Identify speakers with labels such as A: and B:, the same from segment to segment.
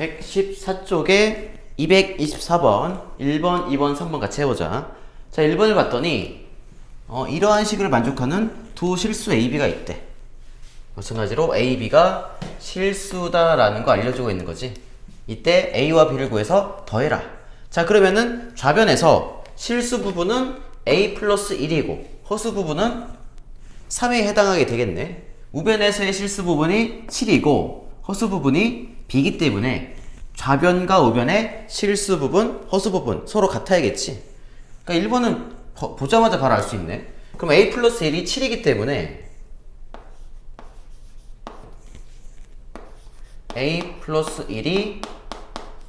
A: 114쪽에 224번, 1번, 2번, 3번 같이 해보자. 자, 1번을 봤더니, 어, 이러한 식을 만족하는 두 실수 AB가 있대. 마찬가지로 AB가 실수다라는 거 알려주고 있는 거지. 이때 A와 B를 구해서 더해라. 자, 그러면은 좌변에서 실수 부분은 A 플러스 1이고, 허수 부분은 3에 해당하게 되겠네. 우변에서의 실수 부분이 7이고 허수 부분이 B이기 때문에 좌변과 우변의 실수 부분, 허수 부분 서로 같아야겠지. 그러니까 1번은 보- 보자마자 바로 알 수 있네. 그럼 A 플러스 1이 7이기 때문에 A 플러스 1이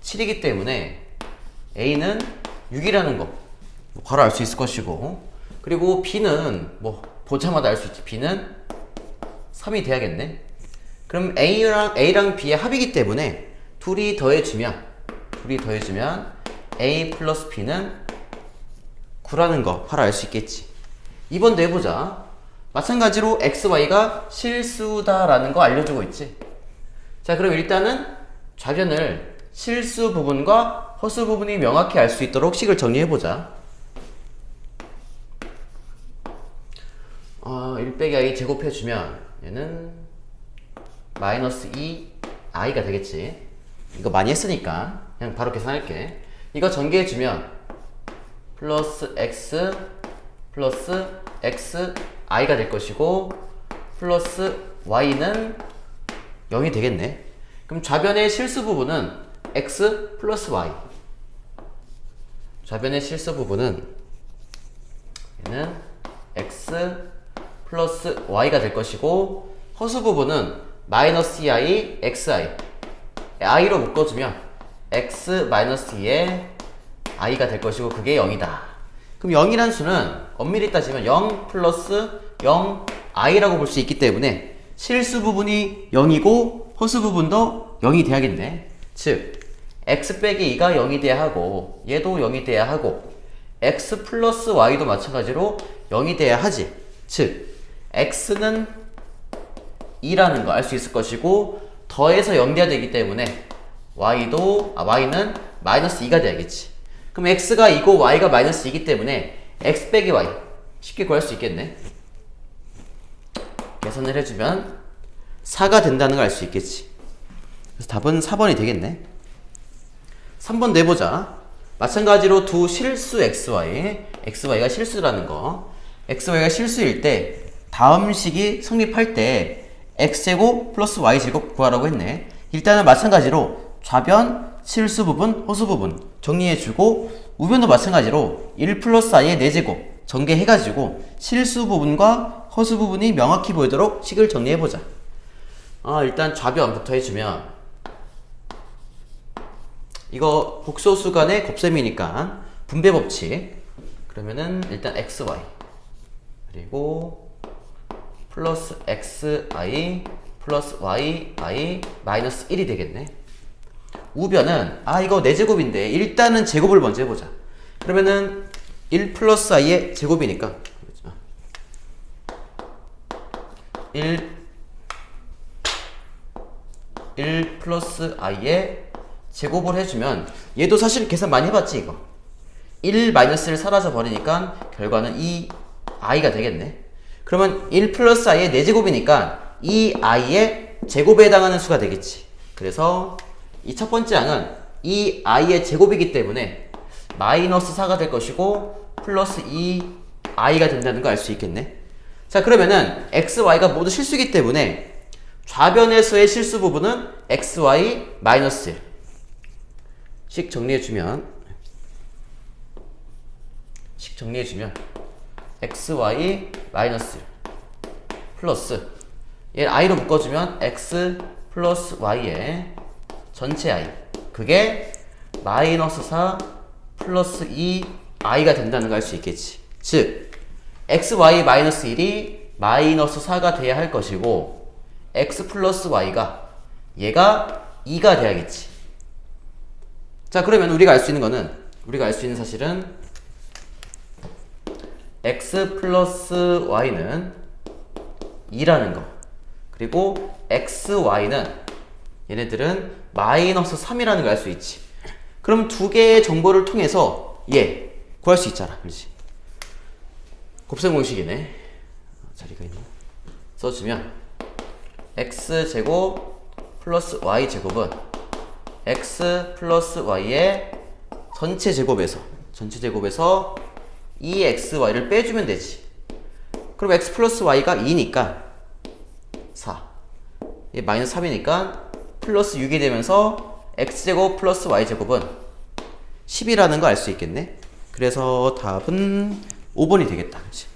A: 7이기 때문에 A는 6이라는 거뭐 바로 알 수 있을 것이고 그리고 B는 뭐 보자마자 알 수 있지 B는 3이 돼야겠네 그럼 A랑, A랑 B의 합이기 때문에 둘이 더해지면 둘이 더해지면 A 플러스 B는 9라는 거 바로 알 수 있겠지. 2번도 해보자. 마찬가지로 XY가 실수다라는 거 알려주고 있지. 자 그럼 일단은 좌변을 실수 부분과 허수 부분이 명확히 알 수 있도록 식을 정리해보자. 어, 1 빼기 i 제곱해주면 얘는 마이너스 2 i가 되겠지 이거 많이 했으니까 그냥 바로 계산할게. 이거 전개해주면 플러스 x 플러스 x i가 될 것이고 플러스 y는 0이 되겠네. 그럼 좌변의 실수 부분은 x 플러스 y. 좌변의 실수 부분은 얘는 x 플러스 y가 될 것이고 허수 부분은 마이너스 2i xi i로 묶어주면 x 마이너스 2의 i가 될 것이고 그게 0이다. 그럼 0이란 수는 엄밀히 따지면 0 플러스 0 i라고 볼 수 있기 때문에 실수 부분이 0이고 허수 부분도 0이 돼야겠네 즉 x 빼기 2가 0이 돼야 하고 얘도 0이 돼야 하고 x 플러스 y도 마찬가지로 0이 돼야 하지. 즉 x는 2라는 거 알 수 있을 것이고 더해서 0 돼야 되기 때문에 y도 아 y는 마이너스 2가 돼야겠지. 그럼 x가 2고 y가 마이너스 2이기 때문에 x 빼기 y. 쉽게 구할 수 있겠네. 계산을 해주면 4가 된다는 걸 알 수 있겠지. 그래서 답은 4번이 되겠네. 3번 내보자. 마찬가지로 두 실수 xy xy가 실수라는 거. xy가 실수일 때 다음 식이 성립할 때 x제곱 플러스 y제곱 구하라고 했네. 일단은 마찬가지로 좌변 실수 부분 허수 부분 정리해주고 우변도 마찬가지로 1 플러스 i의 4제곱 전개해가지고 실수 부분과 허수 부분이 명확히 보이도록 식을 정리해보자. 아 일단 좌변부터 해주면 이거 복소수 간의 곱셈이니까 분배 법칙. 그러면은 일단 xy 그리고 플러스 xi 플러스 yi 마이너스 1이 되겠네. 우변은 아 이거 4제곱인데 일단은 제곱을 먼저 해보자. 그러면은 1 플러스 i의 제곱이니까. 1 1 플러스 i의 제곱을 해주면 얘도 사실 계산 많이 해봤지 이거. 1 마이너스를 사라져 버리니까 결과는 2 i가 되겠네 그러면 1 플러스 i의 4제곱이니까 이 i의 제곱에 해당하는 수가 되겠지 그래서 이 첫 번째 항은 이 i의 제곱이기 때문에 마이너스 4가 될 것이고 플러스 2 i가 된다는 거 알 수 있겠네 자 그러면은 x, y가 모두 실수이기 때문에 좌변에서의 실수 부분은 xy 마이너스 1. 식 정리해주면 식 정리해주면 xy 마이너스 1 플러스 얘 i로 묶어주면 x 플러스 y의 전체 i. 그게 마이너스 4 플러스 2 i가 된다는 걸 알 수 있겠지. 즉 xy 마이너스 1이 마이너스 4가 돼야 할 것이고 x 플러스 y가 얘가 2가 돼야겠지. 자 그러면 우리가 알 수 있는 거는 우리가 알 수 있는 사실은 x 플러스 y는 2라는 거 그리고 xy는 얘네들은 마이너스 3이라는 걸 알 수 있지. 그럼 두 개의 정보를 통해서 얘 구할 수 있잖아. 그렇지? 곱셈 공식이네. 자리가 있나? 써주면 x제곱 플러스 y제곱은 x 플러스 y의 전체 제곱에서 전체 제곱에서 2xy를 빼주면 되지. 그럼 x 플러스 y가 2니까 4. 얘 마이너스 3이니까 플러스 6이 되면서 x제곱 플러스 y제곱은 10이라는 거 알 수 있겠네. 그래서 답은 5번이 되겠다. 그치?